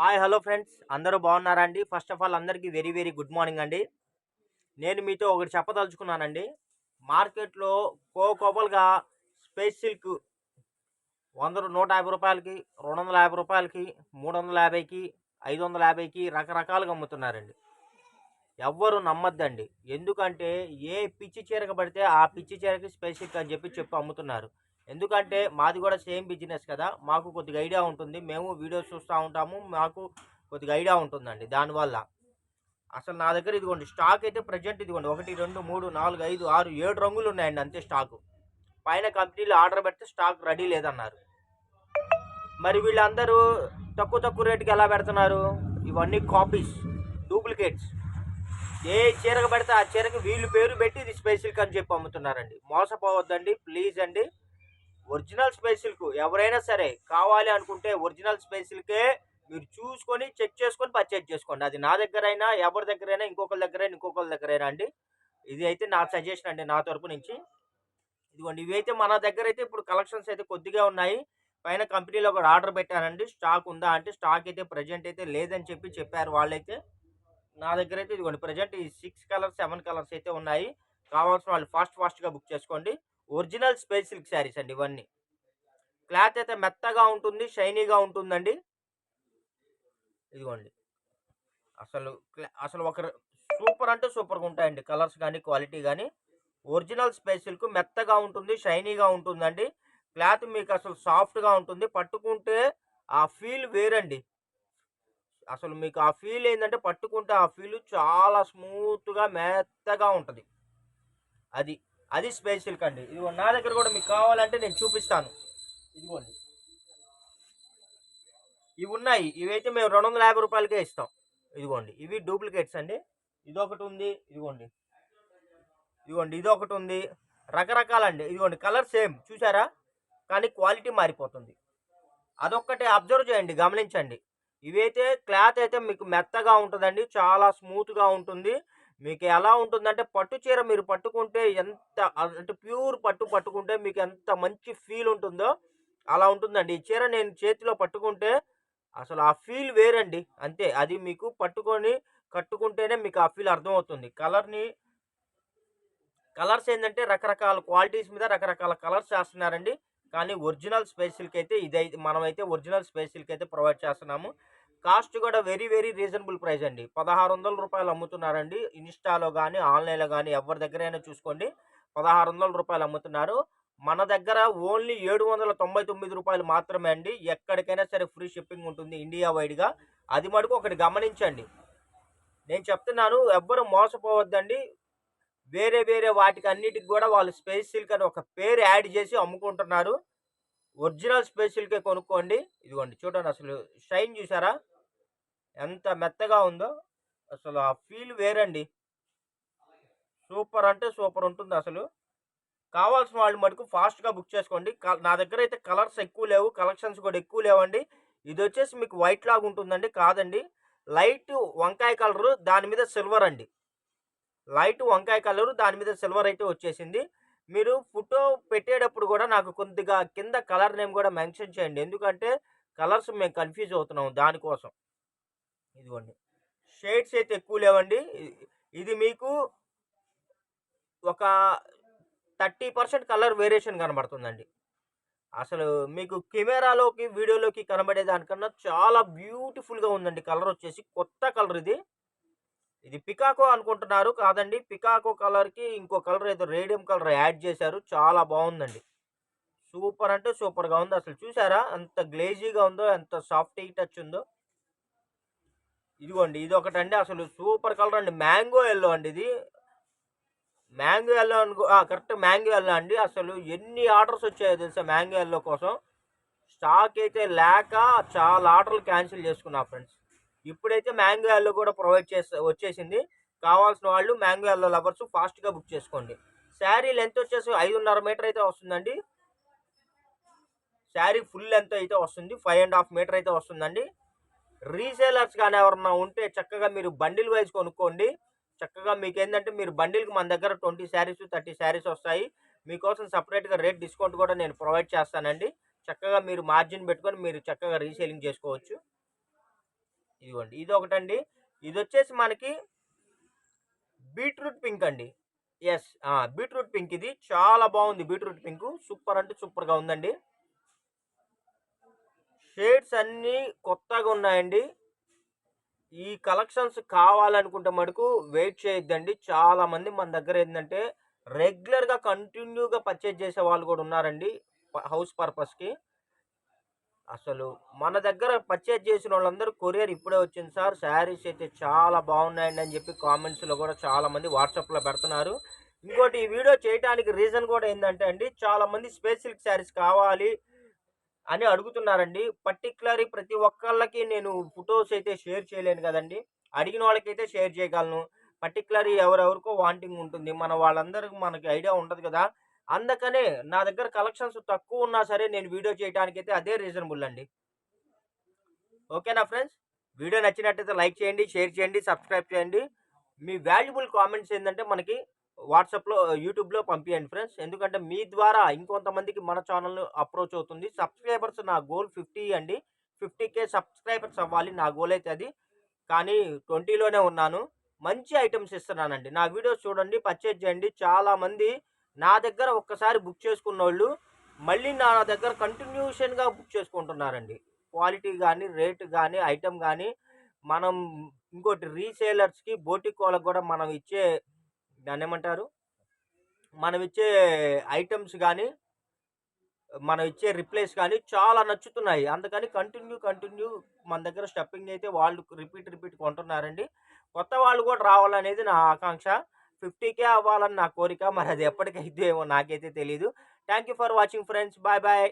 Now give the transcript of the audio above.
Hi hello friends. అందరూ బాగున్నారా అండి ఫస్ట్ ఆఫ్ ఆల్ అందరికీ వెరీ వెరీ గుడ్ మార్నింగ్ అండి. నేను మీతో ఒకటి చెప్పదలుచుకున్నానండి. మార్కెట్లో కోకోపలుగా స్పేస్ సిల్క్ వంద నూట యాభై రూపాయలకి రెండు వందల యాభై రూపాయలకి మూడు వందల యాభైకి ఐదు వందల యాభైకి రకరకాలుగా అమ్ముతున్నారండి. ఎవ్వరు నమ్మద్దండి. ఎందుకంటే ఏ పిచ్చి చీరక పడితే ఆ పిచ్చి చీరకి స్పేస్ సిల్క్ అని చెప్పి చెప్పి అమ్ముతున్నారు. ఎందుకంటే మాది కూడా సేమ్ బిజినెస్ కదా మాకు కొద్దిగా ఐడియా ఉంటుంది మేము వీడియోస్ చూస్తూ ఉంటాము మాకు కొద్దిగా ఐడియా ఉంటుందండి దానివల్ల. అసలు నా దగ్గర ఇదిగోండి స్టాక్ అయితే ప్రజెంట్ ఇదిగోండి ఒకటి రెండు మూడు నాలుగు ఐదు ఆరు ఏడు రంగులు ఉన్నాయండి అంతే స్టాకు. పైన కంపెనీలు ఆర్డర్ పెడితే స్టాక్ రెడీ లేదన్నారు. మరి వీళ్ళందరూ తక్కువ తక్కువ రేటుకి ఎలా పెడుతున్నారు? ఇవన్నీ కాపీస్ డూప్లికేట్స్. ఏ చీరకు పెడితే ఆ చీరకి వీళ్ళు పేరు పెట్టి ఇది స్పెషల్ అని చెప్పి అమ్ముతున్నారండి. మోసపోవద్దండి ప్లీజ్ అండి. ఒరిజినల్ స్పెషల్కు ఎవరైనా సరే కావాలి అనుకుంటే ఒరిజినల్ స్పెషల్కే మీరు చూసుకొని చెక్ చేసుకొని పర్చేజ్ చేసుకోండి. అది నా దగ్గరైనా ఎవరి దగ్గరైనా ఇంకొకరి దగ్గరైనా ఇంకొకరి దగ్గరైనా అండి. ఇది అయితే నా సజెషన్ అండి నా తరపు నుంచి. ఇదిగోండి ఇవైతే మన దగ్గర అయితే ఇప్పుడు కలెక్షన్స్ అయితే కొద్దిగా ఉన్నాయి. పైన కంపెనీలో కూడా ఆర్డర్ పెట్టానండి. స్టాక్ ఉందా అంటే స్టాక్ అయితే ప్రజెంట్ అయితే లేదని చెప్పి చెప్పారు వాళ్ళైతే. నా దగ్గర అయితే ఇదిగోండి ప్రజెంట్ ఈ సిక్స్ కలర్స్ సెవెన్ కలర్స్ అయితే ఉన్నాయి. కావాల్సిన వాళ్ళు ఫాస్ట్ ఫాస్ట్గా బుక్ చేసుకోండి. ఒరిజినల్ స్పేస్ సిల్క్ శారీస్ అండి ఇవన్నీ. క్లాత్ అయితే మెత్తగా ఉంటుంది షైనీగా ఉంటుందండి. ఇదిగోండి. అసలు క్లా- అసలు ఒక సూపర్ అంటే సూపర్గా ఉంటాయండి కలర్స్ కానీ క్వాలిటీ కానీ. ఒరిజినల్ స్పేస్ సిల్క్ మెత్తగా ఉంటుంది షైనీగా ఉంటుందండి. క్లాత్ మీకు అసలు సాఫ్ట్గా ఉంటుంది. పట్టుకుంటే ఆ ఫీల్ వేరండి. అసలు మీకు ఆ ఫీల్ ఏంటంటే పట్టుకుంటే ఆ ఫీల్ చాలా స్మూత్గా మెత్తగా ఉంటుంది. అది అది స్పేస్ సిల్క్ అండి. ఇదిగో నా దగ్గర కూడా మీకు కావాలంటే నేను చూపిస్తాను. ఇదిగోండి. ఇవి ఉన్నాయి. ఇవైతే మేము రెండు వందల యాభై రూపాయలకే ఇస్తాం. ఇదిగోండి. ఇవి డూప్లికేట్స్ అండి. ఇదొకటి ఉంది. ఇదిగోండి. ఇదిగోండి. ఇదొకటి ఉంది. రకరకాలండి. ఇదిగోండి. Colour same. చూసారా కానీ క్వాలిటీ మారిపోతుంది. అదొక్కటే అబ్జర్వ్ చేయండి. గమనించండి. ఇవైతే క్లాత్ అయితే మీకు మెత్తగా ఉంటుందండి. చాలా స్మూత్గా ఉంటుంది. మీకు ఎలా ఉంటుందంటే పట్టు చీర మీరు పట్టుకుంటే ఎంత అంటే ప్యూర్ పట్టు పట్టుకుంటే మీకు ఎంత మంచి ఫీల్ ఉంటుందో అలా ఉంటుందండి. ఈ చీర నేను చేతిలో పట్టుకుంటే అసలు ఆ ఫీల్ వేరండి. అంతే అది మీకు పట్టుకొని కట్టుకుంటేనే మీకు ఆ ఫీల్ అర్థమవుతుంది. కలర్ని కలర్స్ ఏంటంటే రకరకాల క్వాలిటీస్ మీద రకరకాల కలర్స్ చేస్తున్నారండి. కానీ ఒరిజినల్ స్పెషల్కి అయితే ఇదైతే మనమైతే ఒరిజినల్ స్పెషల్కి అయితే ప్రొవైడ్ చేస్తున్నాము. కాస్ట్ కూడా వెరీ వెరీ రీజనబుల్ ప్రైస్ అండి. పదహారు వందల రూపాయలు అమ్ముతున్నారండి. ఇన్స్టాలో కానీ ఆన్లైన్లో కానీ ఎవరి దగ్గరైనా చూసుకోండి. పదహారు వందల రూపాయలు అమ్ముతున్నారు. మన దగ్గర ఓన్లీ ఏడు వందల తొంభై తొమ్మిది రూపాయలు మాత్రమే అండి. ఎక్కడికైనా సరే ఫ్రీ షిప్పింగ్ ఉంటుంది ఇండియా వైడ్గా. అది మటుకు ఒకటి గమనించండి. నేను చెప్తున్నాను ఎవ్వరు మోసపోవద్దండి. వేరే వేరే వాటికి అన్నిటికి కూడా వాళ్ళు స్పేస్ సిల్క్ అని ఒక పేరు యాడ్ చేసి అమ్ముకుంటున్నారు. ఒరిజినల్ స్పేస్ సిల్కే కొనుక్కోండి. ఇదిగోండి చూడండి అసలు షైన్ చూసారా? ఎంత మెత్తగా ఉందో అసలు ఆ ఫీల్ వేరండి. సూపర్ అంటే సూపర్ ఉంటుంది అసలు. కావాల్సిన వాళ్ళు మటుకు ఫాస్ట్గా బుక్ చేసుకోండి. క- నా దగ్గర అయితే కలర్స్ ఎక్కువ లేవు కలెక్షన్స్ కూడా ఎక్కువ లేవండి. ఇది వచ్చేసి మీకు వైట్ లాగా ఉంటుందండి కాదండి. లైట్ వంకాయ కలరు దాని మీద సిల్వర్ అండి. లైట్ వంకాయ కలరు దాని మీద సిల్వర్ అయితే వచ్చేసింది. మీరు ఫోటో పెట్టేటప్పుడు కూడా నాకు కొద్దిగా కింద కలర్ నేమ్ కూడా మెన్షన్ చేయండి. ఎందుకంటే కలర్స్ మేము కన్ఫ్యూజ్ అవుతున్నాం దానికోసం. ఇదిగోండి. షేడ్స్ అయితే ఎక్కువ లేవండి. ఇది మీకు ఒక థర్టీ పర్సెంట్ కలర్ వేరియేషన్ కనబడుతుందండి. అసలు మీకు కెమెరాలోకి వీడియోలోకి కనబడే దానికన్నా చాలా బ్యూటిఫుల్గా ఉందండి. కలర్ వచ్చేసి కొత్త కలర్ ఇది. ఇది పికాకో అనుకుంటున్నారు కాదండి. పికాకో కలర్కి ఇంకో కలర్ ఏదో రేడియం కలర్ యాడ్ చేశారు. చాలా బాగుందండి. సూపర్ అంటే సూపర్గా ఉంది. అసలు చూసారా? ఎంత గ్లేజీగా ఉందో ఎంత సాఫ్ట్ టచ్ ఉందో. ఇదిగోండి ఇది ఒకటండి అసలు సూపర్ కలర్ అండి. మ్యాంగో ఎల్లో అండి ఇది. మ్యాంగో ఎల్లో అనుకో కరెక్ట్ మ్యాంగో ఎల్లో అండి. అసలు ఎన్ని ఆర్డర్స్ వచ్చాయో తెలుసా మ్యాంగో ఎల్లో కోసం? స్టాక్ అయితే లేక చాలా ఆర్డర్లు క్యాన్సిల్ చేసుకున్నా ఫ్రెండ్స్. ఇప్పుడైతే మ్యాంగో ఎల్లో కూడా ప్రొవైడ్ చేస్తే వచ్చేసింది. కావాల్సిన వాళ్ళు మ్యాంగో ఎల్లో లవర్స్ ఫాస్ట్గా బుక్ చేసుకోండి. శారీ లెంత్ వచ్చేసి ఐదున్నర మీటర్ అయితే వస్తుందండి. శారీ ఫుల్ లెంత్ అయితే వస్తుంది. ఫైవ్ అండ్ హాఫ్ మీటర్ అయితే వస్తుందండి. రీసేలర్స్ కానీ ఎవరన్నా ఉంటే చక్కగా మీరు బండిల్ వైజ్ కొనుక్కోండి. చక్కగా మీకు ఏంటంటే మీరు బండిల్కి మన దగ్గర ట్వంటీ శారీస్ థర్టీ శారీస్ వస్తాయి. మీకోసం సపరేట్గా రేట్ డిస్కౌంట్ కూడా నేను ప్రొవైడ్ చేస్తానండి. చక్కగా మీరు మార్జిన్ పెట్టుకొని మీరు చక్కగా రీసేలింగ్ చేసుకోవచ్చు. ఇదిగోండి ఇది ఒకటండి. ఇది వచ్చేసి మనకి బీట్రూట్ పింక్ అండి. ఎస్ బీట్రూట్ పింక్ ఇది. చాలా బాగుంది బీట్రూట్ పింక్. సూపర్ అంటే సూపర్గా ఉందండి. షేడ్స్ అన్నీ కొత్తగా ఉన్నాయండి. ఈ కలెక్షన్స్ కావాలనుకుంటే మటుకు వెయిట్ చేయొద్దండి. చాలామంది మన దగ్గర ఏంటంటే రెగ్యులర్గా కంటిన్యూగా పర్చేజ్ చేసే వాళ్ళు కూడా ఉన్నారండి హౌస్ పర్పస్కి. అసలు మన దగ్గర పర్చేజ్ చేసిన వాళ్ళందరూ కొరియర్ ఇప్పుడే వచ్చింది సార్. శారీస్ అయితే చాలా బాగున్నాయండి అని చెప్పి కామెంట్స్లో కూడా చాలామంది వాట్సాప్లో పెడుతున్నారు. ఇంకోటి ఈ వీడియో చేయడానికి రీజన్ కూడా ఏంటంటే అండి చాలామంది స్పెసిఫిక్ శారీస్ కావాలి అని అడుగుతున్నారండి. పర్టికులర్ ప్రతి ఒక్కళ్ళకి నేను ఫొటోస్ అయితే షేర్ చేయలేను కదండి. అడిగిన వాళ్ళకైతే షేర్ చేయగలను. పర్టికులర్ ఎవరెవరికో వాంటింగ్ ఉంటుంది. మన వాళ్ళందరికీ మనకి ఐడియా ఉండదు కదా. అందుకనే నా దగ్గర కలెక్షన్స్ తక్కువ ఉన్నా సరే నేను వీడియో చేయడానికి అయితే అదే రీజనబుల్ అండి. ఓకేనా ఫ్రెండ్స్? వీడియో నచ్చినట్టయితే లైక్ చేయండి షేర్ చేయండి సబ్స్క్రైబ్ చేయండి. మీ వాల్యుబుల్ కామెంట్స్ ఏంటంటే మనకి వాట్సాప్లో యూట్యూబ్లో పంపించండి ఫ్రెండ్స్. ఎందుకంటే మీ ద్వారా ఇంకొంతమందికి మన ఛానల్ అప్రోచ్ అవుతుంది. సబ్స్క్రైబర్స్ నా గోల్ ఫిఫ్టీ అండి. ఫిఫ్టీ కే సబ్స్క్రైబర్స్ అవ్వాలి. నా గోల్ అయితే అది. కానీ ట్వంటీలోనే ఉన్నాను. మంచి ఐటమ్స్ ఇస్తున్నానండి. నా వీడియోస్ చూడండి పర్చేజ్ చేయండి. చాలామంది నా దగ్గర ఒక్కసారి బుక్ చేసుకున్న వాళ్ళు మళ్ళీ నా దగ్గర కంటిన్యూషన్గా బుక్ చేసుకుంటున్నారండి. క్వాలిటీ కానీ రేట్ కానీ ఐటమ్ కానీ మనం ఇంకోటి రీసేలర్స్కి బోటిక్ వాళ్ళకి కూడా మనం ఇచ్చే దాన్ని ఏమంటారు? మనం ఇచ్చే ఐటమ్స్ కానీ మనం ఇచ్చే రిప్లేస్ కానీ చాలా నచ్చుతున్నాయి. అందుకని కంటిన్యూ కంటిన్యూ మన దగ్గర స్టెప్పింగ్ అయితే వాళ్ళు రిపీట్ రిపీట్ కొంటున్నారండి. కొత్త వాళ్ళు కూడా రావాలనేది నా ఆకాంక్ష. ఫిఫ్టీకే అవ్వాలని నా కోరిక. మరి అది ఎప్పటికైతే ఏమో నాకైతే తెలియదు thank you for watching friends bye bye